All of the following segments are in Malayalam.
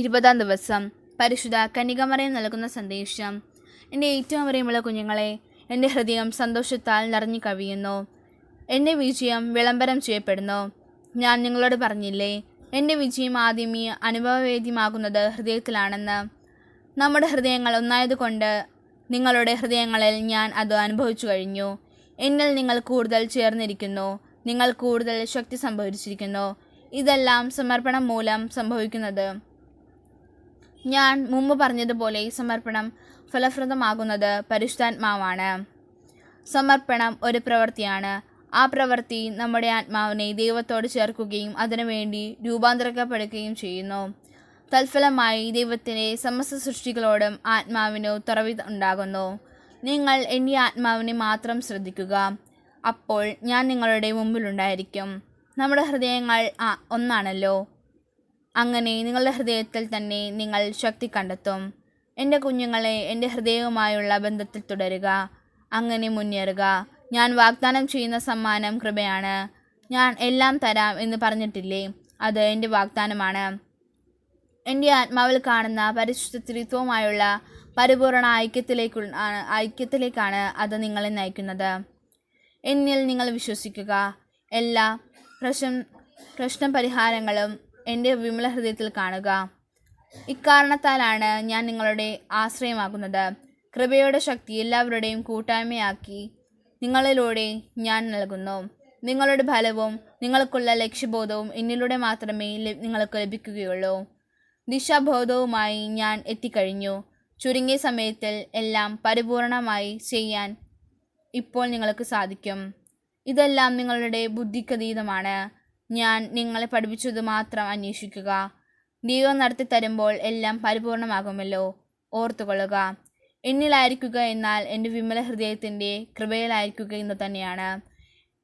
ഇരുപതാം ദിവസം പരിശുദ്ധ കന്യകമറയം നൽകുന്ന സന്ദേശം. എന്റെ ഏറ്റവും പ്രിയമുള്ള കുഞ്ഞുങ്ങളെ എന്റെ ഹൃദയം സന്തോഷത്താൽ നിറഞ്ഞു കവിയുന്നു. എന്റെ വിജയം വിളംബരം ചെയ്യപ്പെടുന്നു. ഞാൻ നിങ്ങളോട് പറഞ്ഞില്ലേ എന്റെ വിജയം ആദ്യമേ അനുഭവവേദ്യമാകുന്നത് ഹൃദയത്തിലാണെന്ന്. നമ്മുടെ ഹൃദയങ്ങൾ ഒന്നായതുകൊണ്ട് നിങ്ങളുടെ ഹൃദയങ്ങളിൽ ഞാൻ അത് അനുഭവിച്ചു കഴിഞ്ഞു. എന്നിൽ നിങ്ങൾ കൂടുതൽ ചേർന്നിരിക്കുന്നു. നിങ്ങൾ കൂടുതൽ ശക്തി സംഭവിച്ചിരിക്കുന്നു ഇതെല്ലാം സമർപ്പണം മൂലം സംഭവിക്കുന്നത്. ഞാൻ മുമ്പ് പറഞ്ഞതുപോലെ ഈ സമർപ്പണം ഫലപ്രദമാകുന്നത് പരിശുദ്ധാത്മാവാണ്. സമർപ്പണം ഒരു പ്രവൃത്തിയാണ്. ആ പ്രവൃത്തി നമ്മുടെ ആത്മാവിനെ ദൈവത്തോട് ചേർക്കുകയും അതിനുവേണ്ടി രൂപാന്തരപ്പെടുകയും ചെയ്യുന്നു. തൽഫലമായി ദൈവത്തിന്റെ സമസ്ത സൃഷ്ടികളോടും ആത്മാവിനു തുറവി ഉണ്ടാകുന്നു. നിങ്ങൾ എന്റെ ആത്മാവിനെ മാത്രം ശ്രദ്ധിക്കുക. അപ്പോൾ ഞാൻ നിങ്ങളുടെ മുമ്പിലുണ്ടായിരിക്കും. നമ്മുടെ ഹൃദയങ്ങൾ ഒന്നാണല്ലോ. അങ്ങനെ നിങ്ങളുടെ ഹൃദയത്തിൽ തന്നെ നിങ്ങൾ ശക്തി കണ്ടെത്തും. എന്റെ കുഞ്ഞുങ്ങളെ എന്റെ ഹൃദയവുമായുള്ള ബന്ധത്തിൽ തുടരുക. അങ്ങനെ മുന്നേറുക. ഞാൻ വാഗ്ദാനം ചെയ്യുന്ന സമ്മാനം കൃപയാണ്. ഞാൻ എല്ലാം തരാം എന്ന് പറഞ്ഞിട്ടില്ലേ? അത് എന്റെ വാഗ്ദാനമാണ്. എന്റെ ആത്മാവിൽ കാണുന്ന പരിശുദ്ധ ത്രിത്വമായുള്ള പരിപൂർണ ഐക്യത്തിലേക്കു ഐക്യത്തിലേക്കാണ് അത് നിങ്ങളെ നയിക്കുന്നത്. എന്നിൽ നിങ്ങൾ വിശ്വസിക്കുക. എല്ലാ പ്രശ്നം പ്രശ്നപരിഹാരങ്ങളും എന്റെ വിമല ഹൃദയത്തിൽ കാണുക. ഇക്കാരണത്താലാണ് ഞാൻ നിങ്ങളുടെ ആശ്രയമാകുന്നത്. കൃപയുടെ ശക്തി എല്ലാവരുടെയും കൂട്ടായ്മയാക്കി നിങ്ങളിലൂടെ ഞാൻ നൽകുന്നു. നിങ്ങളുടെ ഫലവും നിങ്ങൾക്കുള്ള ലക്ഷ്യബോധവും എന്നിലൂടെ മാത്രമേ നിങ്ങൾക്ക് ലഭിക്കുകയുള്ളൂ. ദിശാബോധവുമായി ഞാൻ എത്തിക്കഴിഞ്ഞു. ചുരുങ്ങിയ സമയത്തിൽ എല്ലാം പരിപൂർണമായി ചെയ്യാൻ ഇപ്പോൾ നിങ്ങൾക്ക് സാധിക്കും. ഇതെല്ലാം നിങ്ങളുടെ ബുദ്ധിക്കതീതമാണ്. ഞാൻ നിങ്ങളെ പഠിപ്പിച്ചത് മാത്രം അന്വേഷിക്കുക. ദൈവം നടത്തി തരുമ്പോൾ എല്ലാം പരിപൂർണമാകുമല്ലോ. ഓർത്തുകൊള്ളുക. എന്നിലായിരിക്കുക എന്നാൽ എന്റെ വിമല ഹൃദയത്തിന്റെ കൃപയിലായിരിക്കുക എന്ന് തന്നെയാണ്.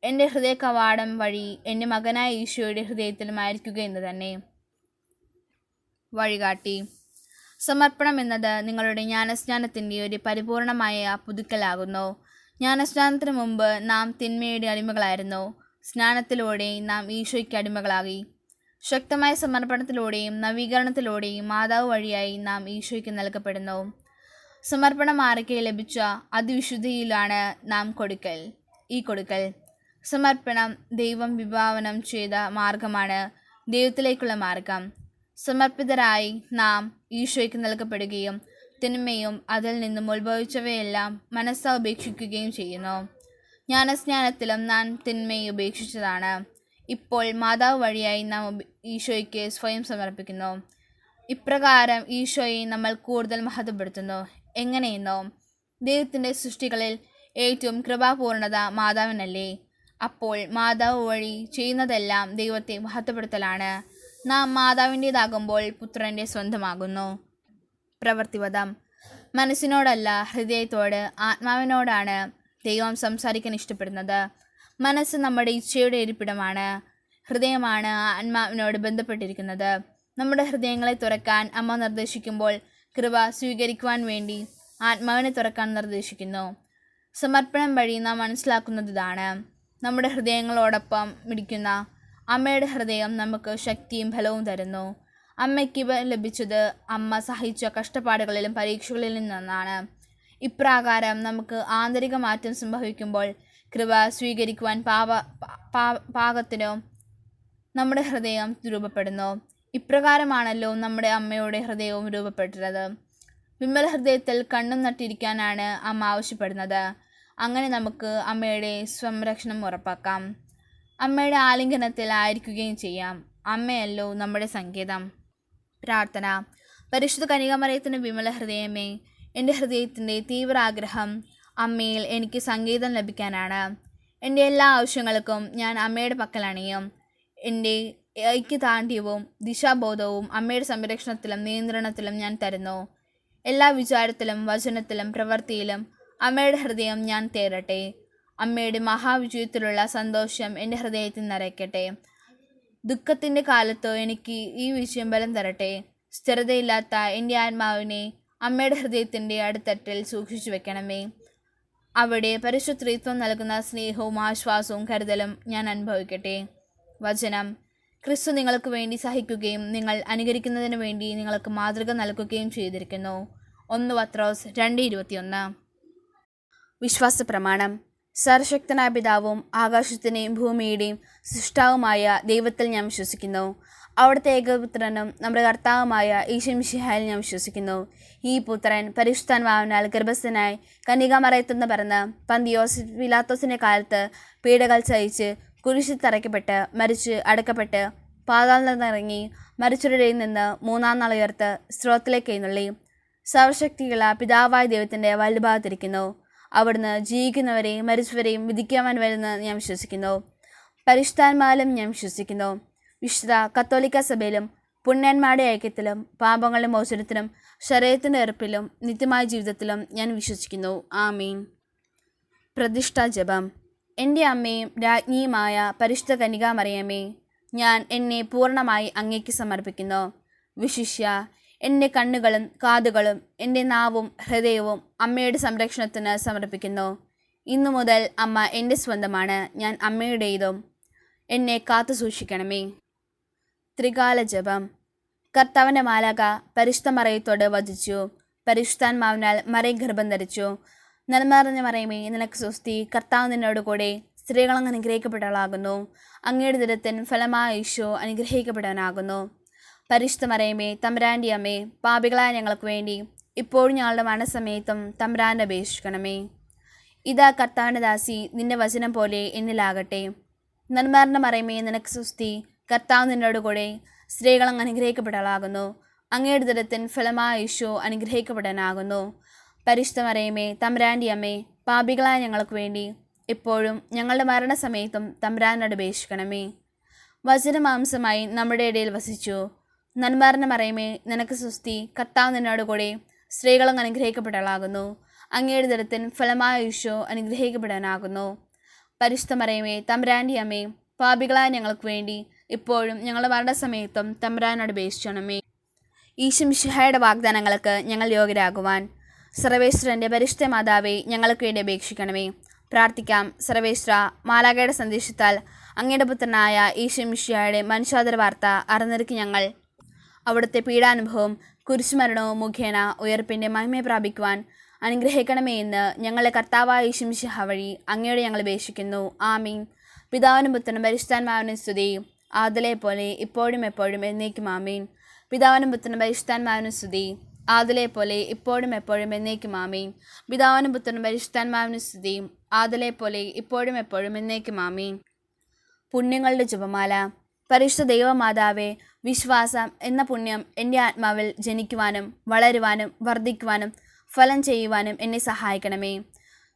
എന്റെ ഹൃദയ കവാടം വഴി എന്റെ മകനായ ഈശോയുടെ ഹൃദയത്തിലുമായിരിക്കുക എന്ന് തന്നെ. വഴികാട്ടി. സമർപ്പണം എന്നത് നിങ്ങളുടെ ജ്ഞാനസ്നാനത്തിന്റെ ഒരു പരിപൂർണമായ പുതുക്കലാകുന്നു. ജ്ഞാനസ്നാനത്തിന് മുമ്പ് നാം തിന്മയുടെ അടിമകളായിരുന്നു. സ്നാനത്തിലൂടെ നാം ഈശോയ്ക്ക് അടിമകളാകി. ശക്തമായ സമർപ്പണത്തിലൂടെയും നവീകരണത്തിലൂടെയും മാതാവ് വഴിയായി നാം ഈശോയ്ക്ക് നൽകപ്പെടുന്നു. സമർപ്പണം ആരൊക്കെ ലഭിച്ച അതിവിശുദ്ധിയിലാണ് നാം കൊടുക്കൽ. ഈ കൊടുക്കൽ സമർപ്പണം ദൈവം വിഭാവനം ചെയ്ത മാർഗമാണ് ദൈവത്തിലേക്കുള്ള മാർഗം. സമർപ്പിതരായി നാം ഈശോയ്ക്ക് നൽകപ്പെടുകയും തിന്മയും അതിൽ നിന്നും ഉത്ഭവിച്ചവയെല്ലാം മനസ്സ ഉപേക്ഷിക്കുകയും ചെയ്യുന്നു. ജ്ഞാനസ്നാനത്തിലും നാം തിന്മയെ ഉപേക്ഷിച്ചതാണ്. ഇപ്പോൾ മാതാവ് വഴിയായി നാം ഈശോയ്ക്ക് സ്വയം സമർപ്പിക്കുന്നു. ഇപ്രകാരം ഈശോയെ നമ്മൾ കൂടുതൽ മഹത്വപ്പെടുത്തുന്നു. എങ്ങനെയെന്നോ ദൈവത്തിന്റെ സൃഷ്ടികളിൽ ഏറ്റവും കൃപാപൂർണത മാതാവിനല്ലേ. അപ്പോൾ മാതാവ് വഴി ചെയ്യുന്നതെല്ലാം ദൈവത്തെ മഹത്വപ്പെടുത്തലാണ്. നാം മാതാവിന്റേതാകുമ്പോൾ പുത്രന്റെ സ്വന്തമാകുന്നു. പ്രവർത്തിവതം മനസ്സിനോടല്ല ഹൃദയത്തോട് ആത്മാവിനോടാണ് ദൈവം സംസാരിക്കാൻ ഇഷ്ടപ്പെടുന്നത്. മനസ്സ് നമ്മുടെ ഇച്ഛയുടെ ഇരിപ്പിടമാണ്. ഹൃദയമാണ് ആത്മാവിനോട് ബന്ധപ്പെട്ടിരിക്കുന്നത്. നമ്മുടെ ഹൃദയങ്ങളെ തുറക്കാൻ അമ്മ നിർദ്ദേശിക്കുമ്പോൾ കൃപ സ്വീകരിക്കുവാൻ വേണ്ടി ആത്മാവിനെ തുറക്കാൻ നിർദ്ദേശിക്കുന്നു. സമർപ്പണം വഴി നാം മനസ്സിലാക്കുന്നത് ഇതാണ്. നമ്മുടെ ഹൃദയങ്ങളോടൊപ്പം മിടിക്കുന്ന അമ്മയുടെ ഹൃദയം നമുക്ക് ശക്തിയും ഫലവും തരുന്നു. അമ്മയ്ക്ക് ലഭിച്ചത് അമ്മ സഹിച്ച കഷ്ടപ്പാടുകളിലും പരീക്ഷകളിലും നിന്നാണ്. ഇപ്രകാരം നമുക്ക് ആന്തരിക മാറ്റം സംഭവിക്കുമ്പോൾ കൃപ സ്വീകരിക്കുവാൻ പാപ പാകത്തിനോ നമ്മുടെ ഹൃദയം രൂപപ്പെടുന്നു. ഇപ്രകാരമാണല്ലോ നമ്മുടെ അമ്മയുടെ ഹൃദയവും രൂപപ്പെട്ടത് വിമല ഹൃദയത്തിൽ കണ്ണും നട്ടിരിക്കാനാണ് അമ്മ ആവശ്യപ്പെടുന്നത്. അങ്ങനെ നമുക്ക് അമ്മയുടെ സംരക്ഷണം ഉറപ്പാക്കാം. അമ്മയുടെ ആലിംഗനത്തിൽ ആയിരിക്കുകയും ചെയ്യാം. അമ്മയല്ലോ നമ്മുടെ സങ്കേതം. പ്രാർത്ഥന. പരിശുദ്ധ കനികമറയത്തിന് വിമല ഹൃദയമേ എന്റെ ഹൃദയത്തിന്റെ തീവ്ര ആഗ്രഹം അമ്മയിൽ എനിക്ക് സംഗീതം ലഭിക്കാനാണ്. എന്റെ എല്ലാ ആവശ്യങ്ങൾക്കും ഞാൻ അമ്മയുടെ പക്കലണിയും എന്റെ ഐക്യദാർഢ്യവും ദിശാബോധവും അമ്മയുടെ സംരക്ഷണത്തിലും നിയന്ത്രണത്തിലും ഞാൻ തരുന്നു. എല്ലാ വിചാരത്തിലും വചനത്തിലും പ്രവൃത്തിയിലും അമ്മയുടെ ഹൃദയം ഞാൻ തേരട്ടെ അമ്മയുടെ മഹാവിജയത്തിലുള്ള സന്തോഷം എന്റെ ഹൃദയത്തിൽ നിറയ്ക്കട്ടെ. ദുഃഖത്തിന്റെ കാലത്തോ എനിക്ക് ഈ വിജയം ബലം തരട്ടെ. സ്ഥിരതയില്ലാത്ത എന്റെ ആത്മാവിനെ അമ്മയുടെ ഹൃദയത്തിന്റെ അടുത്തട്ടിൽ സൂക്ഷിച്ചു വെക്കണമേ. അവിടെ പരിശുദ്ധത്വം നൽകുന്ന സ്നേഹവും ആശ്വാസവും കരുതലും ഞാൻ അനുഭവിക്കട്ടെ. വചനം. ക്രിസ്തു നിങ്ങൾക്ക് വേണ്ടി സഹിക്കുകയും നിങ്ങൾ അനുകരിക്കുന്നതിന് വേണ്ടി നിങ്ങൾക്ക് മാതൃക നൽകുകയും ചെയ്തിരിക്കുന്നു. ഒന്ന് പത്രോസ് രണ്ട് ഇരുപത്തിയൊന്ന്. വിശ്വാസ പ്രമാണം. സർവശക്തനായ പിതാവും ആകാശത്തിനെയും ഭൂമിയുടെയും സൃഷ്ടാവുമായ ദൈവത്തിൽ ഞാൻ വിശ്വസിക്കുന്നു. അവിടുത്തെ ഏകപുത്രനും നമ്മുടെ കർത്താവുമായ ഈശംഷിഹായിൽ ഞാൻ വിശ്വസിക്കുന്നു. ഈ പുത്രൻ പരിശുദ്ധാൻവാവിനാൽ ഗർഭസ്ഥനായി കന്യകാമറയത്തുനിന്ന് പറഞ്ഞ് പന്തിയോസ് വിലാത്തോസിന്റെ കാലത്ത് പീഡകൾ സഹിച്ച് കുരിശിൽ തറയ്ക്കപ്പെട്ട് മരിച്ച് അടക്കപ്പെട്ട് പാതാളിൽ നിന്നിറങ്ങി മരിച്ചവരുടെയിൽ നിന്ന് മൂന്നാം നാൾ ഉയർത്ത് സ്രോത്തിലേക്ക് എഴുന്നള്ളി. സർവശക്തിയുള്ള പിതാവായ ദൈവത്തിന്റെ വലുഭാഗത്തിരിക്കുന്നു അവിടുന്ന് ജീവിക്കുന്നവരെയും മരിച്ചവരെയും വിധിക്കുവാൻ വരുന്ന ഞാൻ വിശ്വസിക്കുന്നു. പരിഷ്ഠാന്മാലും ഞാൻ വിശ്വസിക്കുന്നു. വിശുദ്ധ കത്തോലിക്ക സഭയിലും പുണ്യന്മാരുടെ ഐക്യത്തിലും പാപങ്ങളുടെ മോചനത്തിലും ശരീരത്തിന്റെ എറുപ്പിലും നിത്യമായ ജീവിതത്തിലും ഞാൻ വിശ്വസിക്കുന്നു. ആമീൻ. പ്രതിഷ്ഠ ജപം. എന്റെ അമ്മയും രാജ്ഞിയുമായ പരിശുദ്ധ കനികാമറിയമേ ഞാൻ എന്നെ പൂർണമായി അങ്ങേക്ക് സമർപ്പിക്കുന്നു. വിശിഷ്യ എന്റെ കണ്ണുകളും കാതുകളും എന്റെ നാവും ഹൃദയവും അമ്മയുടെ സംരക്ഷണത്തിന് സമർപ്പിക്കുന്നു. ഇന്നു മുതൽ അമ്മ എന്റെ സ്വന്തമാണ് ഞാൻ അമ്മയുടേതും എന്നെ കാത്തു സൂക്ഷിക്കണമേ ത്രികാല ജപം കർത്താവിന്റെ മാലാക പരിശുദ്ധ മറയത്തോട് വധിച്ചു പരിശുദ്ധാത്മാവിനാൽ മറയ ഗർഭം ധരിച്ചു. നന്മറിഞ്ഞ മറയമേ നിനക്ക് സ്വസ്തി. കർത്താവ് നിന്നോട് കൂടെ സ്ത്രീകളങ്ങ് അനുഗ്രഹിക്കപ്പെട്ടവളാകുന്നു. അങ്ങയുടെ ദിനത്തിൻ ഫലമായ ഈശോ അനുഗ്രഹിക്കപ്പെടാനാകുന്നു പരിശുദ്ധ മറയമേ തമ്പരാന്റെ അമ്മേ പാപികളായ ഞങ്ങൾക്ക് വേണ്ടി ഇപ്പോഴും ഞങ്ങളുടെ മരണസമയത്തും തമ്പരാന്റെ അപേക്ഷിക്കണമേ. ഇതാ കർത്താവിന്റെ ദാസി നിന്റെ വചനം പോലെ എന്നിലാകട്ടെ. നന്മാറിന്റെ മറയമേ നിനക്ക് സുസ്തി കർത്താവ് നിന്നോട് കൂടെ സ്ത്രീകൾ അങ്ങ് അനുഗ്രഹിക്കപ്പെട്ടവളാകുന്നു അങ്ങയുടെ ദിനത്തിൻ ഫലമായ യേശു അനുഗ്രഹിക്കപ്പെടാനാകുന്നു. പരിശുദ്ധമറിയമേ തമ്പ്രാന്റെ അമ്മേ പാപികളായ ഞങ്ങൾക്ക് വേണ്ടി ഇപ്പോഴും ഞങ്ങളുടെ മരണസമയത്തും തമ്പ്രാനോട് അപേക്ഷിക്കണമേ. വചനമാംസമായി നമ്മുടെ ഇടയിൽ വസിച്ചു. മറയമേ നിനക്ക് സുസ്തി കർത്താവ് നിന്നോട് കൂടെ സ്ത്രീകളും അനുഗ്രഹിക്കപ്പെടാളാകുന്നു അങ്ങയുടെ ദിനത്തിൻ ഫലമായ ഈശോ അനുഗ്രഹിക്കപ്പെടാനാകുന്നു. പരിശുദ്ധ മറയമേ തമ്പ്രാന്റെ അമ്മേ പാപികളായ ഞങ്ങൾക്ക് വേണ്ടി ഇപ്പോഴും ഞങ്ങളുടെ മരണസമയത്തും തമ്പുരാനോട് അപേക്ഷിക്കണമേ ഈശുമിഷിഹായുടെ വാഗ്ദാനങ്ങൾക്ക് ഞങ്ങൾ യോഗ്യരാകുവാൻ സർവേശ്വരന്റെ പരിശുദ്ധ മാതാവെ ഞങ്ങൾക്ക് വേണ്ടി അപേക്ഷിക്കണമേ. പ്രാർത്ഥിക്കാം. സർവേശ്വര മാലാകയുടെ സന്ദേശത്താൽ അങ്ങയുടെ പുത്രനായ ഈശുമിഷിഹായുടെ മനുഷ്യാതര വാർത്ത അറിഞ്ഞിരിക്കും ഞങ്ങൾ. അവിടുത്തെ പീഡാനുഭവം കുരിശുമരണവും മുഖേന ഉയർപ്പിന്റെ മഹിമയെ പ്രാപിക്കുവാൻ അനുഗ്രഹിക്കണമേ എന്ന് ഞങ്ങളെ കർത്താവായ ഈശുമിഷിഹ വഴി അങ്ങയോട് ഞങ്ങൾ അപേക്ഷിക്കുന്നു. ആമീൻ. പിതാവിനും പുത്രനും പരിശുദ്ധാത്മാവിനും സ്തുതി. ആദലെ പോലെ ഇപ്പോഴും എപ്പോഴും എന്നേക്കും ആമീൻ. പിതാവിനും പുത്രനും പരിശുദ്ധാത്മാവിനും സ്തുതി. ആദലെ പോലെ ഇപ്പോഴും എപ്പോഴും എന്നേക്കും ആമീൻ. പിതാവിനും പുത്രനും പരിശുദ്ധാത്മാവിനും സ്തുതി. ആദലെ പോലെ ഇപ്പോഴും എപ്പോഴും എന്നേക്കും ആമീൻ. പുണ്യങ്ങളുടെ ജപമാല. പരിശുദ്ധ ദൈവമാതാവേ വിശ്വാസം എന്ന പുണ്യം എന്റെ ആത്മാവിൽ ജനിക്കുവാനും വളരുവാനും വർദ്ധിക്കുവാനും ഫലം ചെയ്യുവാനും എന്നെ സഹായിക്കണമേ.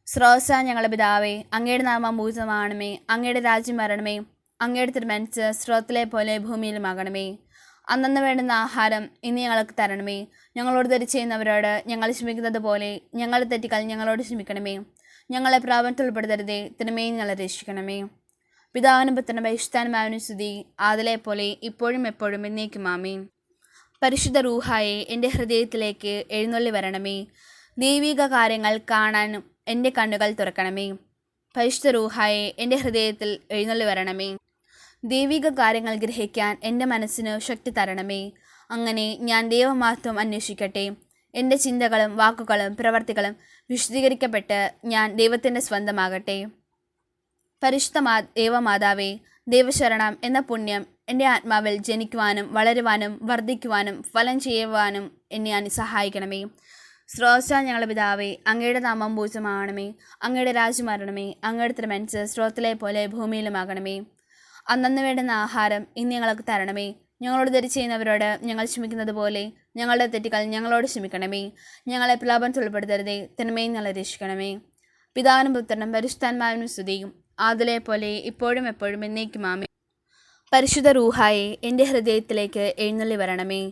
സ്രോസ ഞങ്ങളുടെ പിതാവേ അങ്ങയുടെ നാമം ഭൂതമാണമേ അങ്ങയുടെ രാജ്യം വരണമേ. അങ്ങയുടെ തിരുമനസ് സ്രോത്തിലെ പോലെ ഭൂമിയിലുമാകണമേ അന്നന്ന് വേണ്ടുന്ന ആഹാരം ഇന്ന് ഞങ്ങൾക്ക് തരണമേ. ഞങ്ങളോട് തെറ്റ് ചെയ്യുന്നവരോട് ഞങ്ങൾ ക്ഷമിക്കുന്നത് പോലെ ഞങ്ങൾ തെറ്റിക്കാൽ ഞങ്ങളോട് ക്ഷമിക്കണമേ. ഞങ്ങളെ പ്രാപനത്തിൽ ഉൾപ്പെടുത്തരുതേ. തിരുമേ ഞങ്ങളെ രക്ഷിക്കണമേ. പിതാവിനും പുത്രനും പരിശുദ്ധാനുമാവിനും സ്തുതി. ആദിലെ പോലെ ഇപ്പോഴും എപ്പോഴും എന്നേക്കും ആമീൻ. പരിശുദ്ധ റൂഹായെ എന്റെ ഹൃദയത്തിലേക്ക് എഴുന്നള്ളി വരണമേ. ദൈവിക കാര്യങ്ങൾ കാണാനും എന്റെ കണ്ണുകൾ തുറക്കണമേ. പരിശുദ്ധ റൂഹായെ എന്റെ ഹൃദയത്തിൽ എഴുന്നള്ളി വരണമേ. ദൈവിക കാര്യങ്ങൾ ഗ്രഹിക്കാൻ എന്റെ മനസ്സിന് ശക്തി തരണമേ. അങ്ങനെ ഞാൻ ദൈവമാത്വം അന്വേഷിക്കട്ടെ. എന്റെ ചിന്തകളും വാക്കുകളും പ്രവർത്തികളും വിശദീകരിക്കപ്പെട്ട് ഞാൻ ദൈവത്തിന്റെ സ്വന്തമാകട്ടെ. പരിശുദ്ധ മാ ദൈവമാതാവേ ദൈവശരണം എന്ന പുണ്യം എന്റെ ആത്മാവിൽ ജനിക്കുവാനും വളരുവാനും വർദ്ധിക്കുവാനും ഫലം ചെയ്യുവാനും എന്നെ അനു സഹായിക്കണമേ. സ്രോത ഞങ്ങളുടെ പിതാവേ അങ്ങയുടെ നാമം പൂജമാകണമേ അങ്ങയുടെ രാജ്യം വരണമേ. അങ്ങയുടെ തിരുമനസ് സ്രോത്തിലെ പോലെ ഭൂമിയിലുമാകണമേ. അന്നന്ന് വേണ്ടുന്ന ആഹാരം ഇന്ന് ഞങ്ങൾക്ക് തരണമേ. ഞങ്ങളോട് തെറ്റ് ചെയ്യുന്നവരോട് ഞങ്ങൾ ക്ഷമിക്കുന്നത് പോലെ ഞങ്ങളുടെ തെറ്റുകൾ ഞങ്ങളോട് ക്ഷമിക്കണമേ. ഞങ്ങളെ പ്രലാപനത്തിൽ ഉൾപ്പെടുത്തരുതേ തിന്മയും ഞങ്ങളെ രക്ഷിക്കണമേ. പിതാവിനും പുത്രനും പരിശുദ്ധാത്മാവിനും സ്തുതിയും. ആദിലെ പോലെ ഇപ്പോഴും എപ്പോഴും എന്നേക്കും ആമേ പരിശുദ്ധ റൂഹായെ എന്റെ ഹൃദയത്തിലേക്ക് എഴുന്നള്ളി വരണമേ.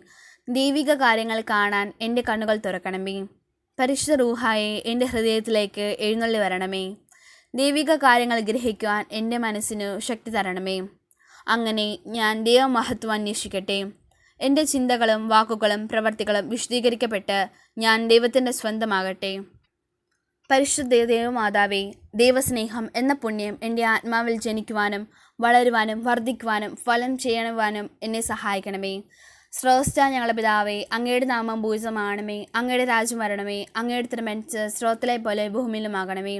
ദൈവിക കാര്യങ്ങൾ കാണാൻ എന്റെ കണ്ണുകൾ തുറക്കണമേ. പരിശുദ്ധ റൂഹായെ എന്റെ ഹൃദയത്തിലേക്ക് എഴുന്നള്ളി വരണമേ. ദൈവിക കാര്യങ്ങൾ ഗ്രഹിക്കുവാൻ എന്റെ മനസ്സിനു ശക്തി തരണമേ. അങ്ങനെ ഞാൻ ദൈവമഹത്വം അന്വേഷിക്കട്ടെ. എന്റെ ചിന്തകളും വാക്കുകളും പ്രവർത്തികളും വിശദീകരിക്കപ്പെട്ട് ഞാൻ ദൈവത്തിന്റെ സ്വന്തമാകട്ടെ. പരിശുദ്ധ ദേവമാതാവേ ദൈവസ്നേഹം എന്ന പുണ്യം എന്റെ ആത്മാവിൽ ജനിക്കുവാനും വളരുവാനും വർദ്ധിക്കുവാനും ഫലം ചെയ്യണവാനും എന്നെ സഹായിക്കണമേ. സ്രോസ്ത ഞങ്ങളുടെ പിതാവേ അങ്ങയുടെ നാമം ഭൂജമാണമേ അങ്ങയുടെ രാജ്യം വരണമേ. അങ്ങയുടെ തിരുമനസ് സ്രോത്തിലെ പോലെ ഭൂമിയിലുമാകണമേ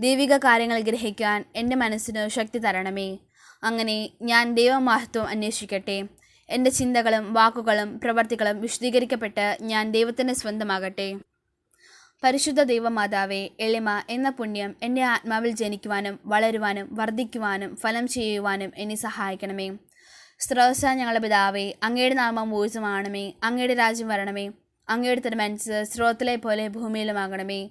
ദൈവിക കാര്യങ്ങൾ ഗ്രഹിക്കാൻ എന്റെ മനസ്സിന് ശക്തി തരണമേ. അങ്ങനെ ഞാൻ ദൈവമഹത്വം അന്വേഷിക്കട്ടെ. എന്റെ ചിന്തകളും വാക്കുകളും പ്രവർത്തികളും വിശദീകരിക്കപ്പെട്ട് ഞാൻ ദൈവത്തിന്റെ സ്വന്തമാകട്ടെ. പരിശുദ്ധ ദൈവമാതാവേ എളിമ എന്ന പുണ്യം എന്റെ ആത്മാവിൽ ജനിക്കുവാനും വളരുവാനും വർദ്ധിക്കുവാനും ഫലം ചെയ്യുവാനും എന്നെ സഹായിക്കണമേ. സ്രോസ ഞങ്ങളുടെ പിതാവേ അങ്ങയുടെ നാമം ഊർജമാണമേ അങ്ങയുടെ രാജ്യം വരണമേ അങ്ങയുടെ തിരുമനസ് സ്രോത്തിലെ പോലെ ഭൂമിയിലുമാകണമേ.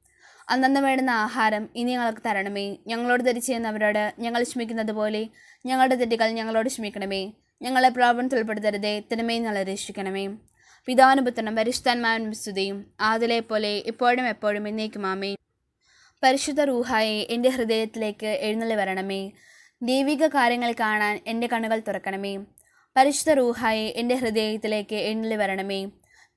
അന്നന്ന് വേണ്ടുന്ന ആഹാരം ഇനി ഞങ്ങൾക്ക് തരണമേ. ഞങ്ങളോട് തെറ്റ് ചെയ്യുന്നവരോട് ഞങ്ങൾ ക്ഷമിക്കുന്നത് പോലെ ഞങ്ങളുടെ തെറ്റുകൾ ഞങ്ങളോട് ക്ഷമിക്കണമേ. ഞങ്ങളെ പ്രോബ്ലം ഉൾപ്പെടുത്തരുതേ തിന്മയെ ഞങ്ങളെ രക്ഷിക്കണമേ. പിതാനുപുത്രനും പരിശുദ്ധന്മാരും വിശുദ്ധയും ആദിലെ പോലെ ഇപ്പോഴും എപ്പോഴും എന്നേക്കും ആമേ പരിശുദ്ധ റൂഹായെ എന്റെ ഹൃദയത്തിലേക്ക് എഴുന്നള്ളി വരണമേ. ദൈവിക കാര്യങ്ങൾ കാണാൻ എന്റെ കണ്ണുകൾ തുറക്കണമേ. പരിശുദ്ധ റൂഹായെ എന്റെ ഹൃദയത്തിലേക്ക് എഴുന്നള്ളി വരണമേ.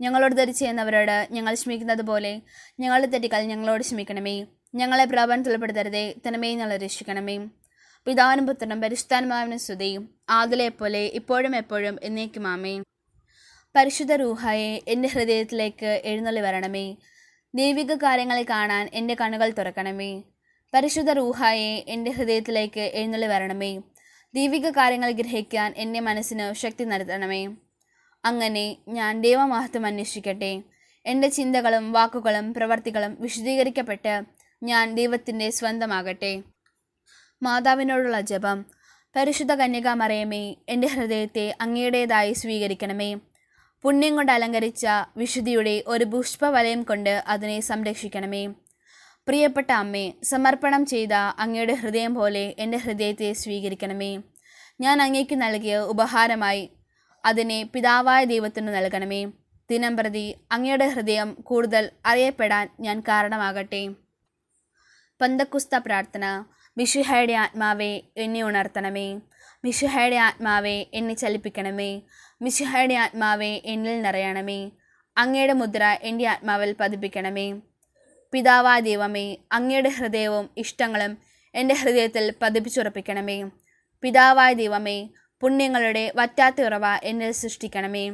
ഞങ്ങളോട് തെറ്റ് ചെയ്യുന്നവരോട് ഞങ്ങൾ ക്ഷമിക്കുന്നത് പോലെ. ഞങ്ങളുടെ തെറ്റുകൾ ഞങ്ങളോട് ക്ഷമിക്കണമേ. ഞങ്ങളെ പ്രലോഭനത്തിൽ ഉൾപ്പെടുത്തരുതേ തനമേ ഞങ്ങൾ രക്ഷിക്കണമേ. പിതാവിനും പുത്രനും പരിശുദ്ധാനുമാവിനും സ്തുതിയും ആദിലെ പോലെ ഇപ്പോഴും എപ്പോഴും എന്നേക്കും ആമേൻ. പരിശുദ്ധ റൂഹായെ എന്റെ ഹൃദയത്തിലേക്ക് എഴുന്നള്ളി വരണമേ. ദൈവിക കാര്യങ്ങളെ കാണാൻ എന്റെ കണ്ണുകൾ തുറക്കണമേ. പരിശുദ്ധ റൂഹായെ എന്റെ ഹൃദയത്തിലേക്ക് എഴുന്നള്ളി വരണമേ. ദൈവിക കാര്യങ്ങൾ ഗ്രഹിക്കാൻ എന്റെ മനസ്സിന് ശക്തി നടത്തണമേ അങ്ങനെ ഞാൻ ദൈവമഹത്വം അന്വേഷിക്കട്ടെ. എന്റെ ചിന്തകളും വാക്കുകളും പ്രവർത്തികളും വിശദീകരിക്കപ്പെട്ട് ഞാൻ ദൈവത്തിന്റെ സ്വന്തമാകട്ടെ. മാതാവിനോടുള്ള ജപം. പരിശുദ്ധ കന്യക കന്യകാമറിയമേ എന്റെ ഹൃദയത്തെ അങ്ങയുടേതായി സ്വീകരിക്കണമേ. പുണ്യം കൊണ്ട് അലങ്കരിച്ച വിശുദ്ധിയുടെ ഒരു പുഷ്പവലയം കൊണ്ട് അതിനെ സംരക്ഷിക്കണമേ. പ്രിയപ്പെട്ട അമ്മേ സമർപ്പണം ചെയ്ത അങ്ങയുടെ ഹൃദയം പോലെ എന്റെ ഹൃദയത്തെ സ്വീകരിക്കണമേ. ഞാൻ അങ്ങേക്ക് നൽകിയ ഉപഹാരമായി അതിനെ പിതാവായ ദൈവത്തിന് നൽകണമേ. ദിനം പ്രതി അങ്ങയുടെ ഹൃദയം കൂടുതൽ അറിയപ്പെടാൻ ഞാൻ കാരണമാകട്ടെ. പന്തക്കുസ്ത പ്രാർത്ഥന. മിഷുഹയുടെ ആത്മാവെ എന്നെ ഉണർത്തണമേ. മിഷുഹയുടെ ആത്മാവെ എന്നെ ചലിപ്പിക്കണമേ. മിഷുഹയുടെ ആത്മാവെ എന്നിൽ നിറയണമേ. അങ്ങയുടെ മുദ്ര എന്റെ ആത്മാവിൽ പതിപ്പിക്കണമേ. പിതാവാ ദൈവമേ അങ്ങയുടെ ഹൃദയവും ഇഷ്ടങ്ങളും എന്റെ ഹൃദയത്തിൽ പതിപ്പിച്ചുറപ്പിക്കണമേ. പിതാവായ ദൈവമേ പുണ്യങ്ങളുടെ വറ്റാത്ത ഉറവ എന്നിൽ സൃഷ്ടിക്കണമേ.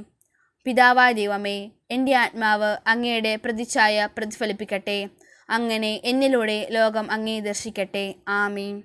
പിതാവായ ദൈവമേ എന്റെ ആത്മാവ് അങ്ങയുടെ പ്രതിച്ഛായ പ്രതിഫലിപ്പിക്കട്ടെ. അങ്ങനെ എന്നിലൂടെ ലോകം അങ്ങേ ദർശിക്കട്ടെ. ആമീൻ.